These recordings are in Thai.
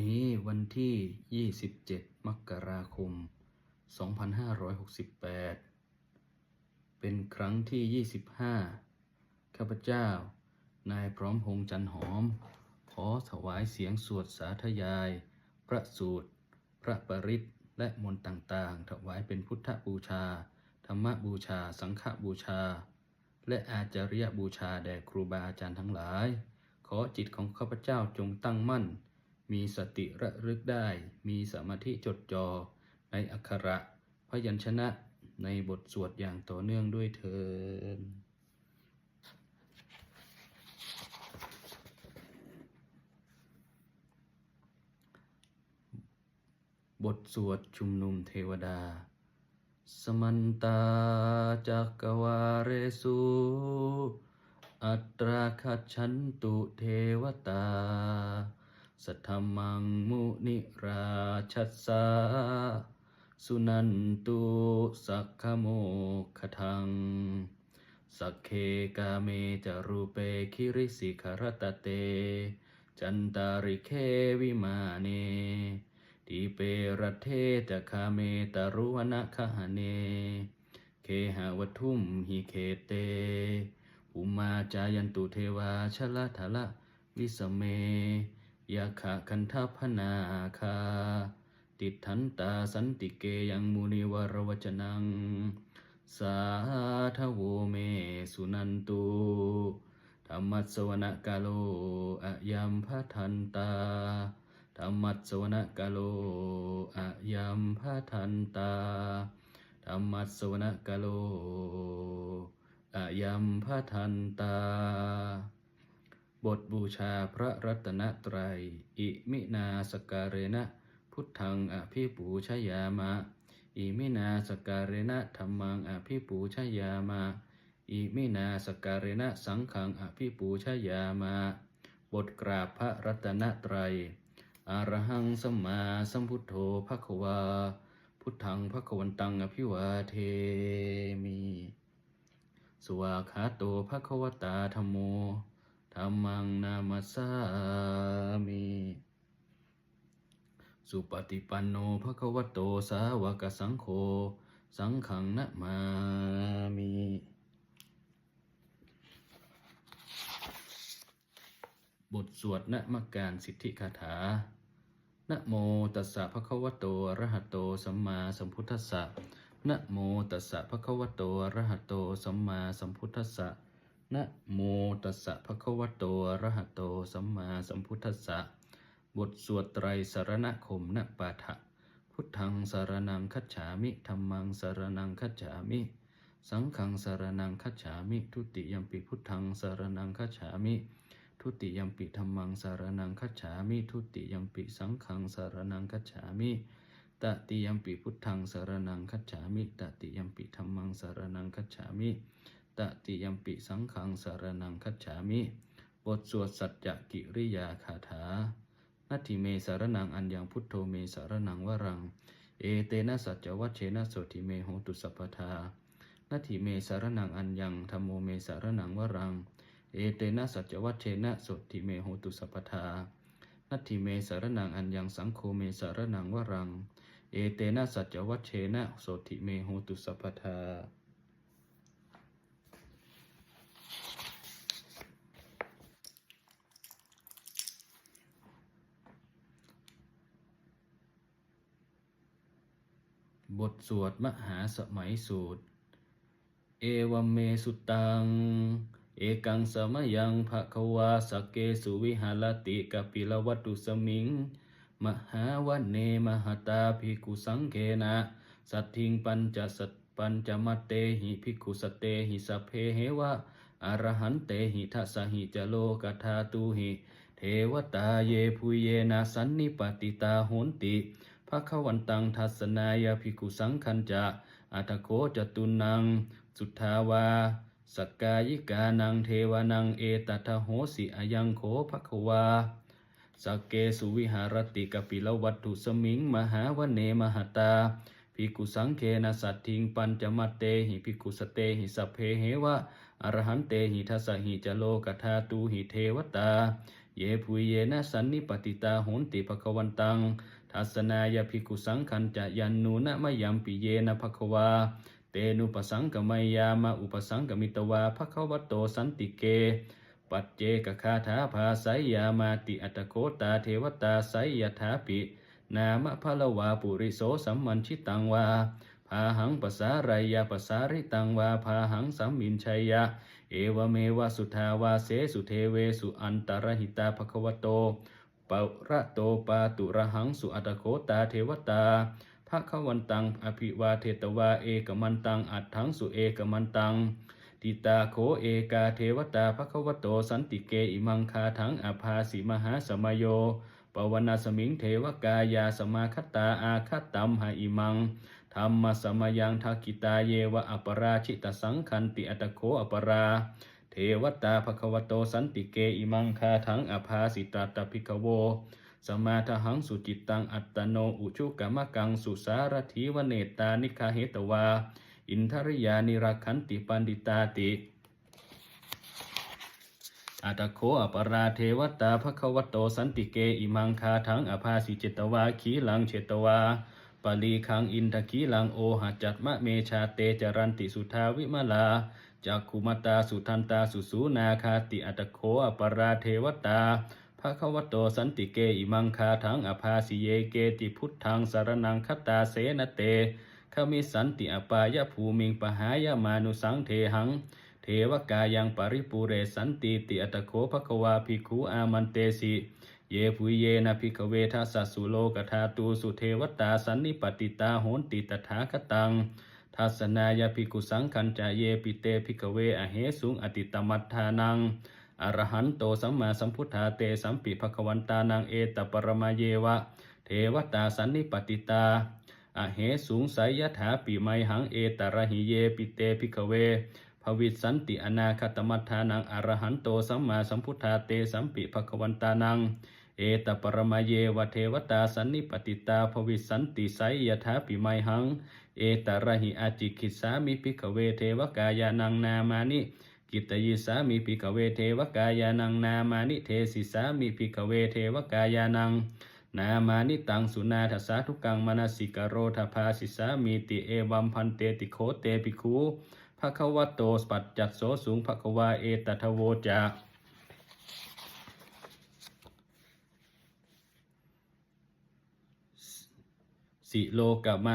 นี้วันที่ 27 มกราคม 2568 เป็นครั้งที่ 25 ข้าพเจ้า นายพร้อมพงษ์จันหอม ขอถวายเสียงสวดสาธยาย พระสูตร พระปริตและมนต์ต่างๆ ถวายเป็นพุทธบูชา ธรรมบูชา สังฆบูชา และอาจาริยบูชาแด่ครูบาอาจารย์ทั้งหลาย ขอจิตของข้าพเจ้าจงตั้งมั่น มีสติระลึกได้ มีสมาธิจดจ่อในอักขระพยัญชนะในบทสวดอย่างต่อเนื่องด้วยเถิดบทสวดชุมนุมเทวดา สมันตาจักวาเรสุ อัตราคัจฉันตุเทวตา สัทธมังมุนิราชัสสาสุนันตุสักขโมคทัง สักเคกาเมจารูเปคิริสิขรตเต จันตาริเควิมาเนทีเปรเทจะคาเมตารุวนะคหเน เคหาวทุมหิเคเตอุมาจายันตุเทวาชละทะละวิสเม ยาขะคันทัพนาคา ติดทันตาสันติเกยังมุนิวรวจนัง สาทโวเมสุนันตุธรรมัสวนกาโลอะยัมพัทันตาธรรมัสวนกาโลอะยัมพัทันตาธรรมัสวนกาโลอะยัมพัทันตา บทบูชาพระรัตนตรัย อิมินาสการเรนะ พุทธังอภิปูชยามะ อิมินาสการเรนะธรรมังอภิปูชยามะ อิมินาสการเรนะสังฆังอภิปูชยามะ บทกราบพระรัตนตรัยอรหังสัมมาสัมพุทโธภควา พุทธังภควันตังอภิวาเทมิ สวากขาโตภควตาธรรมโม ธรรมังนามัสามิสุปฏิปันโนภควโตสาวกสังโฆสังฆังนะมามิบทสวดนะมการสิทธิคาถานะโมตัสสะภะคะวะโตอะระหะโตสัมมาสัมพุทธัสสะนะโมตัสสะภะคะวะโตอะระหะโตสัมมาสัมพุทธัสสะ นะโมตัสสะภะคะวะโตอะระหะโตสัมมาสัมพุทธัสสะบทสวดไตรสารณคมนะปาฐะพุทธังสารนังคัจฉามิธัมมังสารนังคัจฉามิ สังฆังสารนังคัจฉามิ ทุติยมปิพุทธังสารนังคัจฉามิ ทุติยมปิธรรมังสารนังคัจฉามิ ทุติยมปิสังฆังสารนังคัจฉามิตติยมปิพุทธังสารนังคัจฉามิตติยมปิธรรมังสารนังคัจฉามิ ตติยมปิสังฆังสารนังคัจฉามิ บทสวดสัจจกิริยาคาถานัตถิเมสารนังอัญญังพุทโธเมสารนังวรัง เอเตนะสัจจวัชเชนะโสติเมโหตุสัพพทานัตถิเมสารนังอัญญังธรรมโมเมสารนังวรัง เอเตนะสัจจวัชเชนะโสติเมโหตุสัพพทานัตถิเมสารนังอัญญังสังโฆเมสารนังวรัง เอเตนะสัจจวัชเชนะโสติเมโหตุสัพพทา บทสวดมหาสมัยสูตร เอวเมสุตัง เอกังสมยังภะควาสเกสุวิหารติกปิลวัตตุสมิง มหาวันเนมหตาภิกขุสังเคนะ สัตถิงปัญจสัตปัญจมัตเตหิภิกขุสตเตหิสัเพเหวะอรหันเตหิทัสหิจโลกธาตุหิ เทวตาเยภูเยนะสันนิปติตาโหนติ ภะคะวันตังทัสนายภิกขุสังคัญจะอัตโคจตุนัง สุทธาวาสกกายิกานังเทวานังเอตัทโหสิอายังโขภควาสกเกสุวิหารติกปิลวัตถุสมิง มหาวเนมหตาภิกขุสังเคนะสัตถิงปัญจมัตเตหิภิกขุสเตหิสัพเพเหวะอรหันเตหิทัสหิจโลกธาตูหิเทวตา เยปุเยนะสันนิปติตาโหนติภควันตัง ทัสนายภิกขุสังขันจะยันนูนะมยัมปิเยนะภควา เตนุปสังกมยามาอุปสังกมิตวาภควโตสันติเก ปัจเจกคาถาภาไสยามาติอัตโคตาเทวตาไสยยถาปิ นามะพะละวาปุริโสสัมมันชิตังวาพาหังปสารายาปสาริตังวาพาหังสัมมินชัยยะ เอวเมวสุทาวาเสสุเทเวสุอันตรหิตาภควโต ประโตปาตุระหังสุอัตโคตาเทวตาภะคะวันตังอภิวาเทตวาเอกมันตังอัตถังสุเอกมันตังติตาโคเอกาเทวตาภะคะวโตสันติเกอิมังคาถังอภาสิมหาสมโยปวนาสมิงเทวกายาสมาคตาอาคตัมหาอิมังธรรมสมยังทักกิตาเยวะอปราชิตสังคันติอัตโคอปรา เทวตาภควโตสันติเกอิมังคาถังอภาสิตาตพิกโว สมาทหังสุจิตตังอัตโนอุชุกรรมกังสุสารถีวเนตานิคาเหตวา อินทริยานิรักขันติปันดิตาติอัตโคอปราเทวตาภควโตสันติเกอิมังคาถังอภาสิเจตวาขีลังเชตวาปลีคังอินทกีลังโอหัจจัตมะเมชาเตจรันติสุทาวิมลา จักขุมตาสุทันตาสุสูนาคาติอัตโคอปราเทวตาภควโตสันติเกอิมังคาถังอภาสิเยเกติพุทธังสารนังคตาเสนเตขมิสันติอปายภูมิงปหายามานุสังเทหัง เทวกายังปริปูเรสันติติอัตโคภควาภิกขุอามันเตสิ เยปุยเยนะภิกเวทัสสสุโลกธาตูสุเทวตาสันนิปติตาโหนติตถาคตัง ทัสนายภิกุสังคัญจาเยปิเตภิกเวอเหสุงอติตมัฏฐานังอรหันโตสัมมาสัมพุทธาเตสัมปิภควันตานังเอตปรมาเยวะ เทวตาสันนิปติตาอเหสูงไสยถาปิไมหังเอตระหิเยปิเตภิกเวภวิสันติอนาคตมัฏฐานังอรหันโตสัมมาสัมพุทธาเตสัมปิภควันตานังเอตปรมาเยวะเทวตาสันนิปติตาภวิสันติไสยถาปิไมหัง เอตระหิอาจิคิสามิภิกขเวเทวกายานังนามานิกิตยิสามิภิกขเวเทวกายานังนามานิเทสิสามิภิกขเวเทวกายานัง นามานิตังสุนาทสาทุกังมนสิกโรทภาสิสามีติเอวัมพันเตติโคเตปิคูภะคะวะโตสปัจจัตโสสูงภะคะวาเอตทโวจาสิโลกามะ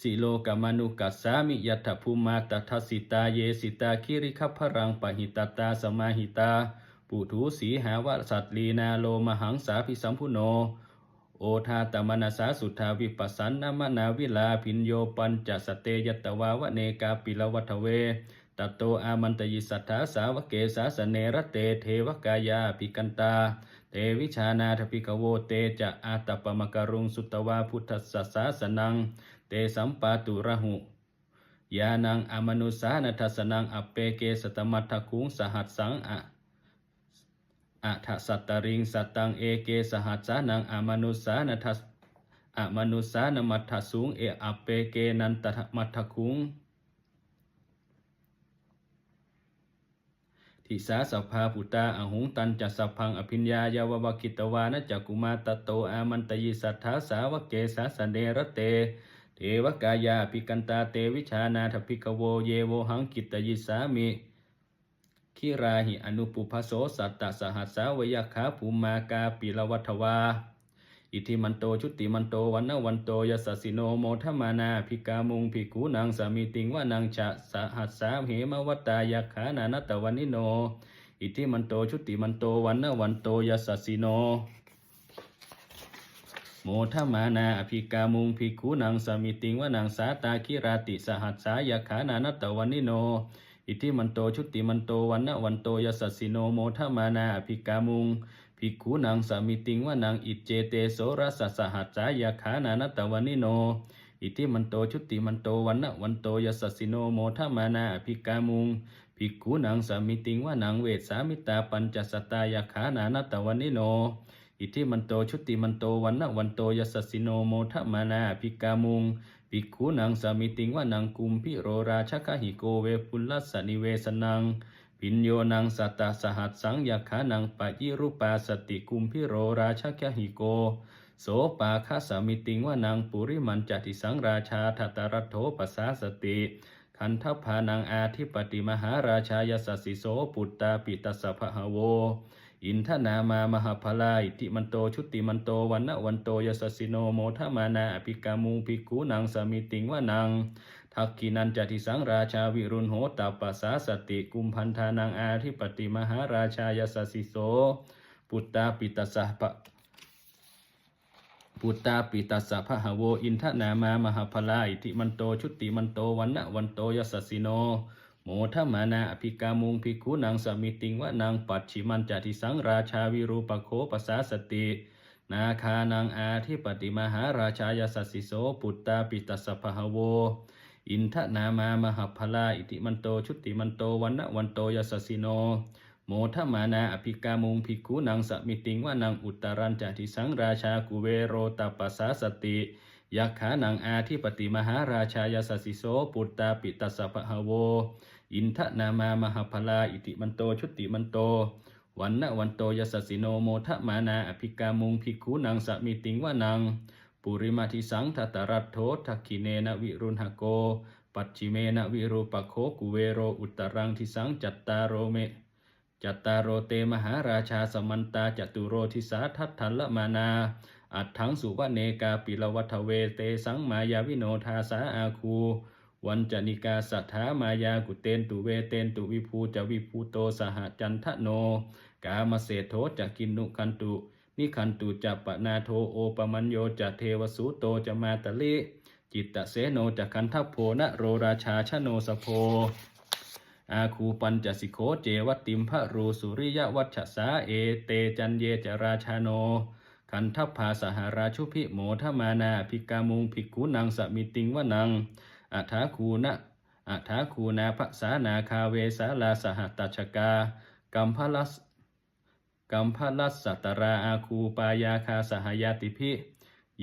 สิโลกมานุกัสสามิยัตถภูมาตทัสสิตาเยสิตาคิริคัพรังปหิตตาสมาหิตา ปุถุสีหาวสัตลีนาโลมหังสาพิสัมพุโน โอทาตมนาสาสุทาวิปัสสันนามนาวิลาพินโยปัญจสเตยตวาวเนกาปิลวัทเวตตโตอามันตยิสัทธาสาวเกสาสเนรเตเทวกายาปิกันตา เตวิชานาทปิกโวเตจะอาตปมกรุงสุตวาพุทธสสาสนัง เตสัมปาตุระหุยานังอมนุสานัทสนังอเปเกสตมัทถคุงสหัสสังอะอะทะสัตตริงสัตตังเอเกสหัสานังอมนุสานัทสอมนุสานมัทถสุงเออเปเกนันตมัทถคุงทิสาสัพพาปุตตาอหุงตันจัสสัพพังอภิญญายาววกิตวานจักุมาตโตอามันตยิสัทธาสาวเกสาสเนรเต เทวกายาปิกันตาเตวิชานาทพิกโวเยโวหังกิตยิสามิคิราหิอนุปุพโสสัตตสหัสสาวยขาภูมากาปิลวัทวา อิทิมันโตชุติมันโตวันนวันโตยสสสิโนโมทมานาภิกามุงภิกขุนางสามีติงวานังฉะสหัสสาเหมวัตตายขานานตวันิโน อิทิมันโตชุติมันโตวันนวันโตยสสิโน โมทมานาอภิกามุงภิกขุนางสามิติงวานางสาตาคิราติสหัสสายขานานตวันนิโน อิทิมันโตชุติมันโตวันนวันโตยสสสิโนโมทมานาอภิกามุงภิกขุนางสามิติงวานางอิจเจเตโสรสสหัสสายขานานตวันนิโน อิทิมันโตชุติมันโตวันนวันโตยสสสิโนโมทมานาอภิกามุงภิกขุนางสามิติงวานางเวสามิตาปัญจสตตายขานานตวันนิโน อิทิมันโตชุติมันโตวันนวันโตยสสสิโนโมทมานาภิกามุงภิกขุนางสามิติงวานางกุมพิโรราชคหิโกเวปุลัสนิเวสนังปิญโยนังสัตตสหัสสังยาขานังปะยิรุปาสติกุมพิโรราชคหิโกโสปาคาสามิติงวานังปุริมันจติสังราชาทัตรัตโถปสาสติคันทพานังอาธิปติมหาราชายสัสสิโสปุตตาปิตัสสะพะหะโว อินทนามามหาพลาอิติมันโตชุติมันโตวันนะวันโตยสสสิโนโมทมานาอภิกามุภิกขุนังสมิติงวานังทักกินันจติสังราชาวิรุณโหตปัสสาสติกุมพันธานังอาธิปติมหาราชายสัสสิโส ปุตตาปิตัสสะปะปุตตาปิตัสสะพะหโวอินทนามามหาพลาอิติมันโตชุติมันโตวันนะวันโตยัสสิโน โมทมานาอภิกามุงภิกขุนังสมิติงวะนางปัจฉิมันจติสังราชาวิรูปโคปสาสติ นาคานังอาธิปติมหาราชายสัสสิโสปุตตาปิตัสสะพะหะโว อินทนามามหพลาอิติมันโตชุติมันโตวันนะวันโตยสัสสิโนโมทมานาอภิกามุงภิกขุนังสมิติงวานังอุตตรัญจติสังราชากุเวโรตปัสสาสติ ยักขานังอาธิปติมหาราชายสัสสิโสปุตตาปิตัสสะพะหะโว อินทนามามหาพลาอิติมันโตชุติมันโต วันนวันโตยสสิโนโมทมานาอภิกามุงภิกขุนังสมิติงวานัง ปุริมาทิสังทัตตรัตโถทักขิเนนวิรุณหโก ปัจฉิเมนวิรูปโคกุเวโรอุตรังทิสังจัตตารโรเมจัตตารโรเตมหาราชาสมันตาจตุโรทิสาทัตถันละมานา อัตถังสุวเนกาปิลวัทเวเตสังมายาวิโนทาสาอาคู วันจนิกาสัทธามายากุเตนตุเวเตนตุวิภูจะวิภูโตสหจันทโน กามเศโธจักินนุคันตุนิคันตุจัปปนาโทโอปมัญโยจะเทวสุโตจะมาตะลิจิตตเสโนจักขันทัพโพนะโรราชาชโนสโพอาคูปัญจสิโคเจวตติมพระรูสุริยวัชสาเอเตจันเยจราชาโน คันทัพพาสหราชุพิโมทมานาภิกามุงภิกขุนังสมิติงวนังอัฐาคูนะอัฐาคูนาภสานาคาเวสาลาสหตัชกากัมพลัสกัมพลัสสัตราอาคูปายาคาสหายาติพิ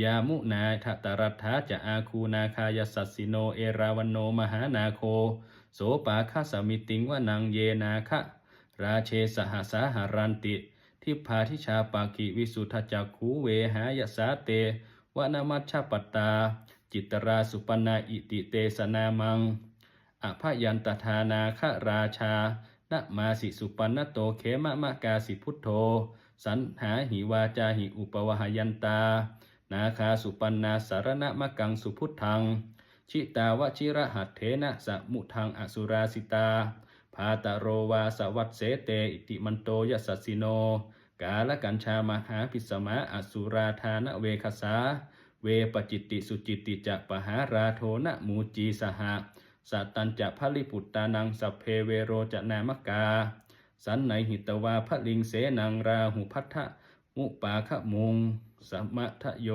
ยามุนาทตรัตถาจะอาคูนาคายสัสสิโนเอราวันโนมหานาโค โสปาคสมิติงวนังเยนาคะราเชสหสาหารันติ ทิพาทิชาปากิวิสุทธจักขูเวหายสาเตวนามัชชปตตา จิตราสุปนาอิติเตสนามังอภยันตทานาคราชานะมาสิสุปันโตเขมะมะกาสิพุทโธ สันหาหิวาจาหิอุปวหยันตา นาคาสุปันนาสารณมะกังสุพุทธัง ชิตาวชิระหัตเถนะสมุทังอสุราสิตาพาตโรวาสวัตเสเตอิติมันโตยสัสสิโน กาลกัญชามหาพิสมาอสุราธานเวคสา เวปจิตติสุจิตติจะปหาราโทนะมูจีสหะสัตตัญจะพลิปุตตานังสัพเพเวโรจะนามกา สันไหนหิตวาพระลิงเสนังราหุพัทธะมุปาคะมุงสัมมทะโย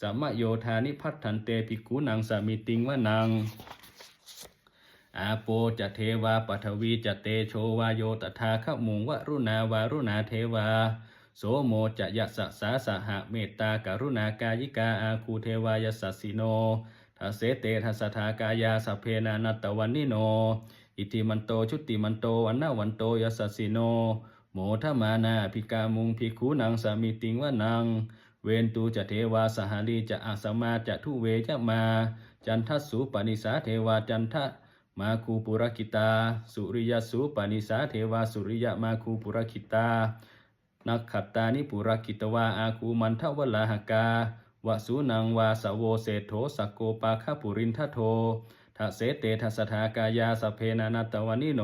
สัมมโยธานิพัฒถันเตภิกขุนังสามิติงวะนัง อาโปจะเทวาปัทวีจะเตโชวาโยตถาคมุงวรุณาวารุณาเทวา โสโมจะยะสะสาสหะเมตตากรุณากายิกาอาคูเทวายสัสสิโนทัสเสเตทัสทากายาสเพนานัตตวันนิโน อิติมันโตชุติมันโตวันนาวันโตยสัสสิโน โมทมานาภิกามุงภิกขุนังสามิติงวนัง เวนตูจะเทวาสหาลีจะอาสมาจะทุเวจะมา จันทสสุปนิสาเทวาจันทะ มาคูปุรกิตา สุริยสุปนิสาเทวาสุริยมาคูปุรกิตา นักขัตตานิปุรกิตวาอาคูมันทวลาหกาวสุนังวาสโวเศโธสกโกปาคปุรินทโททะเสเตทัสถากายาสเพนานัตวานิโน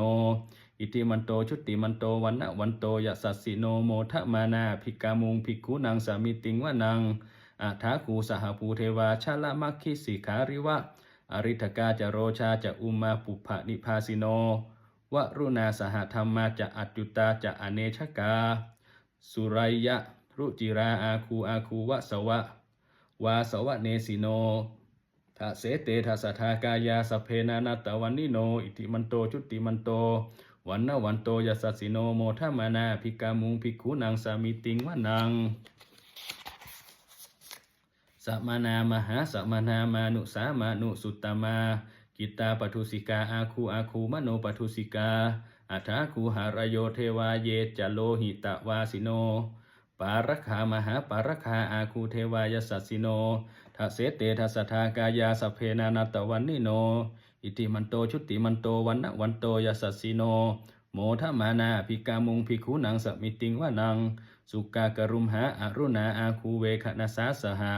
อิติมันโตชุติมันโตวันนะวันโตยสัสสิโนโมทะมานาภิกามุงภิกขุนังสามิติงวะนังอาทาคูสหภูเทวาชาละมัคคิสิขาริวะ อริทกาจะโรชาจะอุมาปุภะนิพาสิโน วรุณาสหธรรมาจะอัจจุตาจะอเนชกา สุไรยะ รุจิราอาคูอาคูวะสวะ วาสวะเนสิโนทะเสเตทัสทากายาสเพนานาตวันนิโน อิติมันโตชุติมันโต วันนวันโตยสัสสิโนโมทมานาภิกามุงภิกขุนังสามิติงวะนัง สัมมานามหาสัมมานามานุสามานุสุตตมา กิตตาปทุสิกาอาคูอาคูมโนปทุสิกาอัฏฐาคูหารโยเทวาเยจโลหิตวาสิโน ปารคามหาปารคาอาคูเทวายสัสสิโนทัสเสเตทัสทากายาสเพนานาตวันนิโน อิติมันโตชุติมันโตวันนวันโตยสัสสิโน โมทมานาภิกามุงภิกขุนังสมิติงวานัง สุกากรุมหาอรุณาอาคูเวคณสาสหะ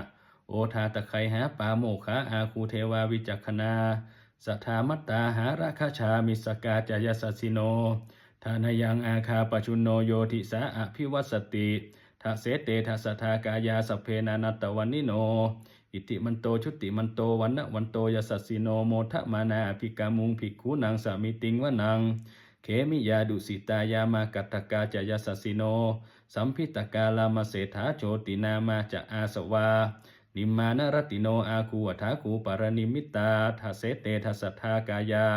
โอทาตะไคหาปาโมคะอาคูเทวาวิจักขณาสัทธามัตตาหาราคาชามิสกาจายสัสิโนทานายังอาคาปชุนโนโยติสาอภิวัสสติทัเสเตทัสทากายาสเพนานัตตวันนิโน อิติมันโตชุติมันโตวันนะวันโตยสัสสิโนโมทะมานาภิกามุงภิกขุนังสามิติงวนัง เขมิยาดุสิตายามากัตตกาจายสัสสิโน สัมพิตกาลามาเสถาโชตินามาจะอาสวา นิมานรติโนอาคูวัฏาคูปารณิมิตาทัเสเตทัสสทากายา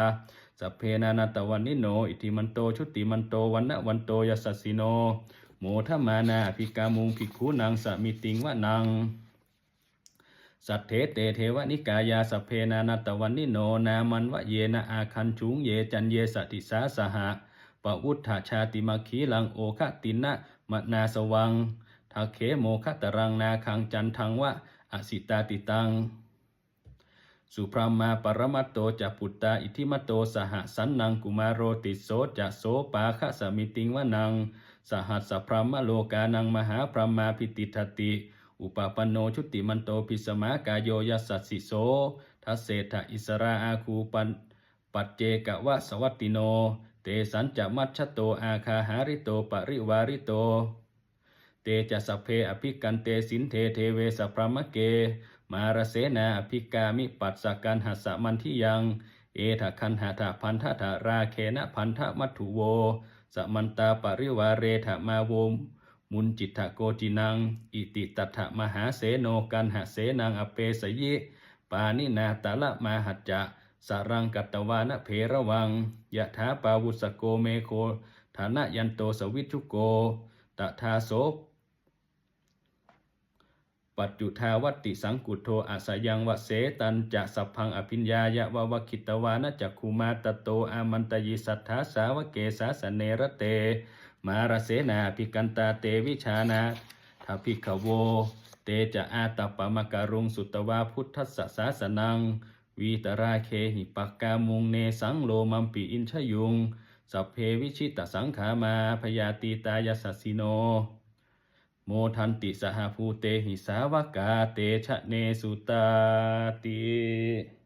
สัพเพนานาตวันนิโน อิติมันโตชุติมันโตวันนะวันโตยสัสสิโน โมทมานาภิกามุงภิกขุนังสมิติงวะนังสัทเทเตเทวนิกายาสเพนานาตวันนิโนนามันวะเยนะอาคันจุงเยจันเยสติสาสหะปะวุฒาชาติมาคีลังโอคะตินะมนาสวังทักเขโมคะตรังนาคังจันทังวะ อสิตาติตัง สุพรามาปรมัตโตจะปุตตาอิทิมัตโตสหสันนังกุมารโรติโสจะโสปาคะสมิติงวะนัง สหัสสพรหมโลกานังมหาพรหมาพิติทติอุปปันโนชุติมันโตปิสมากายโยยัสสิโสทัสเศธอิสราอาคูปันปัจเจกวะสวัตติโน เตสัญจะมัชชโตอาคาหาริโตปริวาริโต เตจะสเพอภิกันเตสินเทเทเวสพรหมเก มารเสนาอภิกามิปัสสกันหัสสะมันทิยัง เอทะคันหะทะพันธะทะราเคนะพันธมัตถุโว สมันตาปริวาเรทะมาโวมมุนจิตถโกจินัง อิติตัถมหาเสโนกันหะเสนังอเปสยิ ปานินาตาละมาหัจจะสารังกัตตวานะเพระวังยะถาปาวุสโกเมโค ฐานะยันโตสวิชุโก ตถาโส ปัจจุทาวัตติสังกุโทอาสยังวะเสตันจะสัพพังอภิญญายะวะวะคิตวานะจักคูมาตโตอามันตยิสัทธาสาวะเกสาสเนระเต มารเสนาภิกันตาเตวิชานาทภิกโว เตจะอาตปปมการุงสุตวาพุทธสสะสาสนัง วีตราเคหิปักกามุงเนสังโลมัมปิอินชยุง สัพเพวิชิตสังขามาพยาตีตายสัสสิโน โมทันติสหภูเตหิสาวกาเตชะเนสุตาติ